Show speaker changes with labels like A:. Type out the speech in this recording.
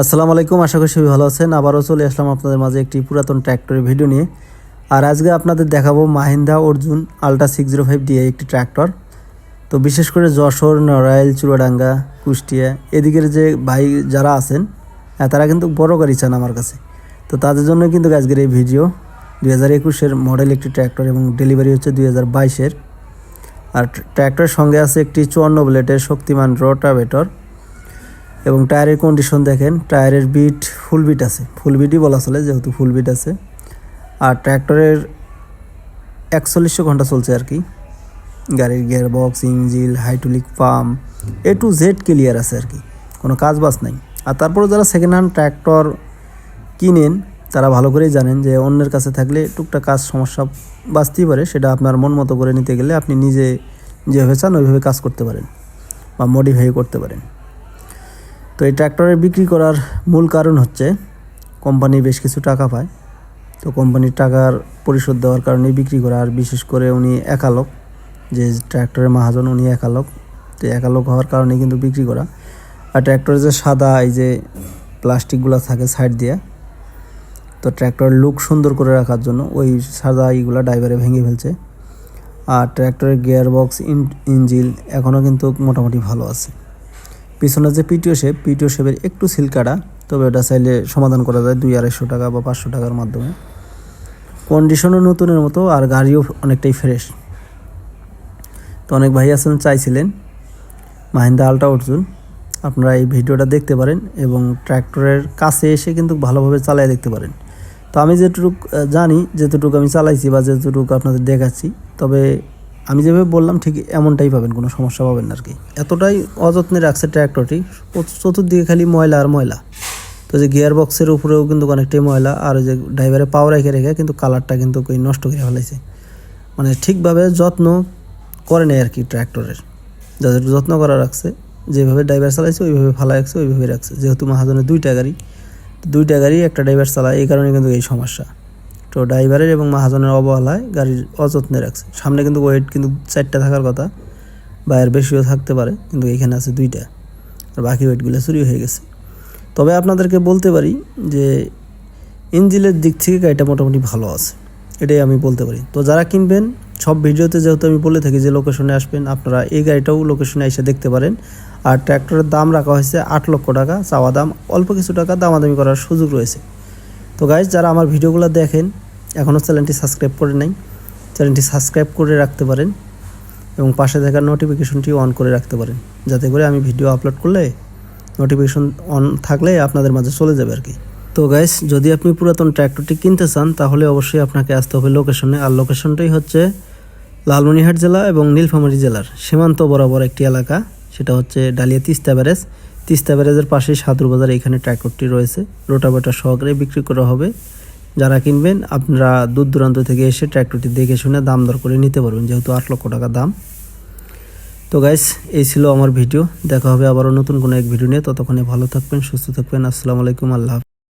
A: আসসালামু আলাইকুম আশা করি সবাই ভালো আছেন। আবারও চলে আসলাম আপনাদের মাঝে একটি পুরাতন ট্র্যাক্টরের ভিডিও নিয়ে। আর আজকে আপনাদের দেখাবো Mahindra Arjun ultra six zero five DI একটি ট্র্যাক্টর। তো বিশেষ করে যশোর নড়াইল চুয়াডাঙ্গা কুষ্টিয়া এদিকের যে ভাই যারা আছেন হ্যাঁ, তারা কিন্তু বড় গাড়ি চান আমার কাছে। তো তাদের জন্য কিন্তু আজকের এই ভিডিও দুই হাজার একুশের মডেল একটি ট্র্যাক্টর এবং ডেলিভারি হচ্ছে দুই হাজার বাইশের। আর ট্র্যাক্টরের সঙ্গে আছে একটি চুয়ান্ন ব্লেডের শক্তিমান রোটাভেটর। এবং টায়ারের কন্ডিশন দেখেন, টায়ারের বিট ফুল বিট আছে। ফুল বিটই বলা চলে, যেহেতু ফুল বিট আছে। আর ট্র্যাক্টরের একচল্লিশশো ঘণ্টা চলছে আর কি। গাড়ির gear box engine hydraulic pump A to Z clear আছে আর কি। কোনো কাজ বাজ নাই। আর তারপরে যারা সেকেন্ড হ্যান্ড ট্র্যাক্টর কিনেন, তারা ভালো করেই জানেন যে অন্যের কাছে থাকলে টুকটাক কাজ সমস্যা বাঁচতেই পারে, সেটা আপনার মন মতো করে নিতে গেলে আপনি নিজে যেভাবে চান, ওইভাবে কাজ করতে পারেন বা মডিফাই করতে পারেন। তো এই ট্র্যাক্টরের বিক্রি করার মূল কারণ হচ্ছে কোম্পানি বেশ কিছু টাকা পায়। তো কোম্পানির টাকার পরিশোধ দেওয়ার কারণেই বিক্রি করা, আর বিশেষ করে উনি একালক, যে ট্র্যাক্টরের মাহাজন উনি একালক। তো একালক হওয়ার কারণে কিন্তু বিক্রি করা। আর ট্র্যাক্টরের যে সাদা, এই যে প্লাস্টিকগুলো থাকে সাইড দিয়ে, তো ট্র্যাক্টরের লুক সুন্দর করে রাখার জন্য ওই সাদা এইগুলো ড্রাইভারে ভেঙে ফেলছে। আর ট্র্যাক্টরের গিয়ার বক্স এখনও কিন্তু মোটামুটি ভালো আছে। পিছনে যে পিটিও শেপ পিটিও শেপের একটু সিল কাটা, তবে ওটা চাইলে সমাধান করা যায় দুই আড়াইশো টাকা বা পাঁচশো টাকার মাধ্যমে। কন্ডিশনও নতুনের মতো আর গাড়িও অনেকটাই ফ্রেশ তো অনেক ভাই আছেন, চাইছিলেন। মাহিন্দা আলট্রা অর্জুন আপনারা এই ভিডিওটা দেখতে পারেন এবং ট্র্যাক্টরের কাছে এসে কিন্তু ভালোভাবে চালিয়ে দেখতে পারেন। তো আমি যেটুকু জানি যেতটুকু আমি চালাইছি বা যেতটুকু আপনাদের দেখাচ্ছি, তবে আমি যেভাবে বললাম, ঠিক এমনটাই পাবেন, কোনো সমস্যা পাবেন না আর কি। এতটাই অযত্নে রাখছে ট্র্যাক্টরটি চতুর্দিকে খালি ময়লা আর ময়লা। তো যে গিয়ার বক্সের উপরেও কিন্তু অনেকটাই ময়লা, আর যে ড্রাইভারে পাওয়ার রেখে রেখে কিন্তু কালারটা কিন্তু নষ্ট করে ফেলাইছে। মানে ঠিকভাবে যত্ন করে নেয় আর কি ট্র্যাক্টরের যাদের যত্ন করা রাখছে, যেভাবে ড্রাইভার চালাইছে, ওইভাবে ফালা রাখছে ওইভাবে রাখছে। যেহেতু মাহাজনের দুইটা গাড়ি দুইটা গাড়ি একটা ড্রাইভার চালায়, এই কারণে কিন্তু এই সমস্যা। তো ড্রাইভারের এবং মাহাজনের অবহেলায় গাড়ির অযত্নে রাখছে। সামনে কিন্তু ওয়েট কিন্তু চারটা থাকার কথা বা এর বেশিও থাকতে পারে, কিন্তু এখানে আছে দুইটা, আর বাকি ওয়েটগুলো চুরি হয়ে গেছে। তবে আপনাদেরকে বলতে পারি যে ইঞ্জিনের দিক থেকে গাড়িটা মোটামুটি ভালো আছে, এটাই আমি বলতে পারি। তো যারা কিনবেন, সব ভিডিওতে যেহেতু আমি বলে থাকি যে লোকেশনে আসবেন, আপনারা এই গাড়িটাও লোকেশনে এসে দেখতে পারেন। আর ট্র্যাক্টরের দাম রাখা হয়েছে আট লক্ষ টাকা, চাওয়া দাম, অল্প কিছু টাকা দামাদামি করার সুযোগ রয়েছে। তো গাইজ যারা আমার ভিডিওগুলো দেখেন এখনও চ্যানেলটি সাবস্ক্রাইব করে নাই, চ্যানেলটি সাবস্ক্রাইব করে রাখতে পারেন এবং পাশে থাকার নোটিফিকেশনটি অন করে রাখতে পারেন, যাতে করে আমি ভিডিও আপলোড করলে নোটিফিকেশন অন থাকলে আপনাদের মাঝে চলে যাবে আর কি। তো গাইস যদি আপনি পুরাতন ট্র্যাক্টরটি কিনতে চান, তাহলে অবশ্যই আপনাকে আসতে হবে লোকেশনে আর লোকেশনটাই হচ্ছে লালমনিরহাট জেলা এবং নীলফামারী জেলার সীমান্ত বরাবর একটি এলাকা, সেটা হচ্ছে ডালিয়া তিস্তা ব্যারেজ। তিস্তা ব্যারেজের পাশেই সাদুর বাজার এখানে ট্র্যাক্টরটি রয়েছে। রোটাভেটার সহকারে বিক্রি করা হবে। যারা কিনবেন, আপনারা দূর দূরান্ত থেকে এসে ট্র্যাক্টরটি দেখে শুনে দাম দর করে নিতে পারবেন, যেহেতু আট লক্ষ টাকা দাম। তো গাইস এই ছিল আমার ভিডিও দেখা হবে আবারও নতুন কোনো এক ভিডিও নিয়ে। ততক্ষণে ভালো থাকবেন, সুস্থ থাকবেন। আসসালামু আলাইকুম, আল্লাহ।